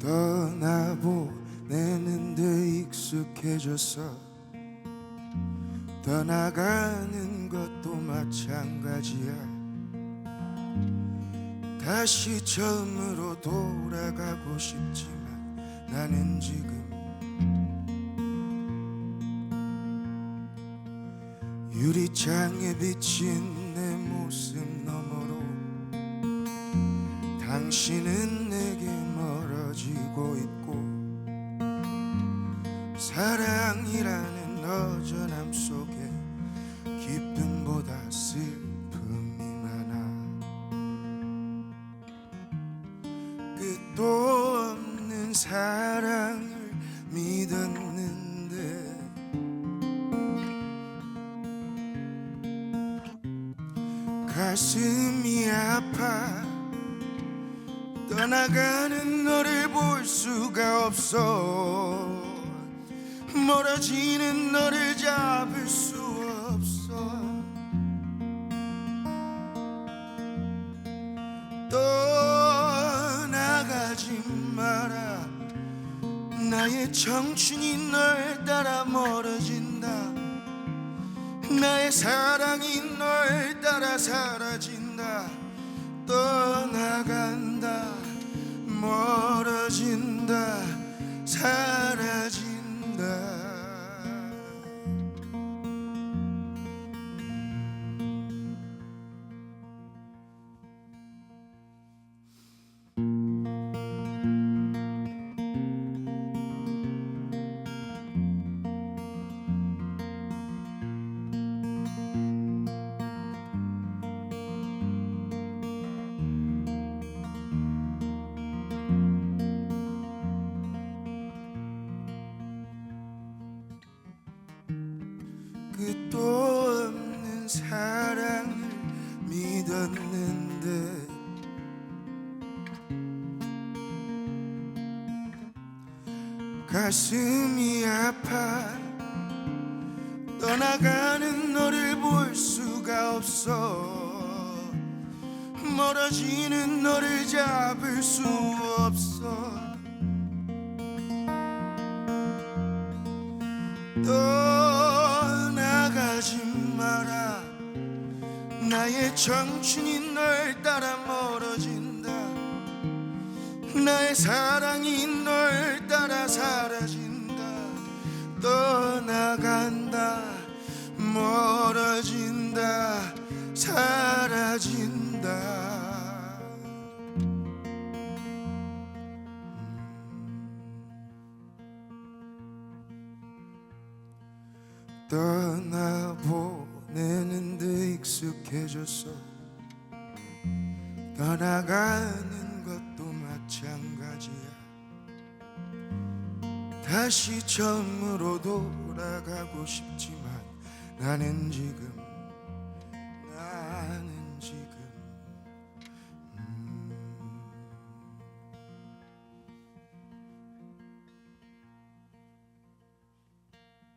떠나보내는데 익숙해져서 떠나가는 것도 마찬가지야. 다시 처음으로 돌아가고 싶지만 나는 지금 유리창에 비친 내 모습 너머로 당신은 멀어지고 있고 사랑이라는 어전함 속에 기쁨보다 슬픔이 많아. 끝도 없는 사랑을 믿었는데 가슴이 아파 떠나가는 너를 볼 수가 없어. 멀어지는 너를 잡을 수 없어. 떠나가지 마라. 나의 청춘이 널 따라 멀어진다. 나의 사랑이 널 따라 사라진다. 떠나간다 끝도 없는 사랑을 믿었는데. 가슴이 아파. 떠나가는 너를 볼 수가 없어. 멀어지는 너를 잡을 수 없어 나의 청춘이 널 따라 멀어진다. 나의 사랑이 널 따라 사라진다. 떠나간다 멀어진다 사라진다. 떠나 떠나가는 것도 마찬가지야. 다시 처음으로 돌아가고 싶지만 나는 지금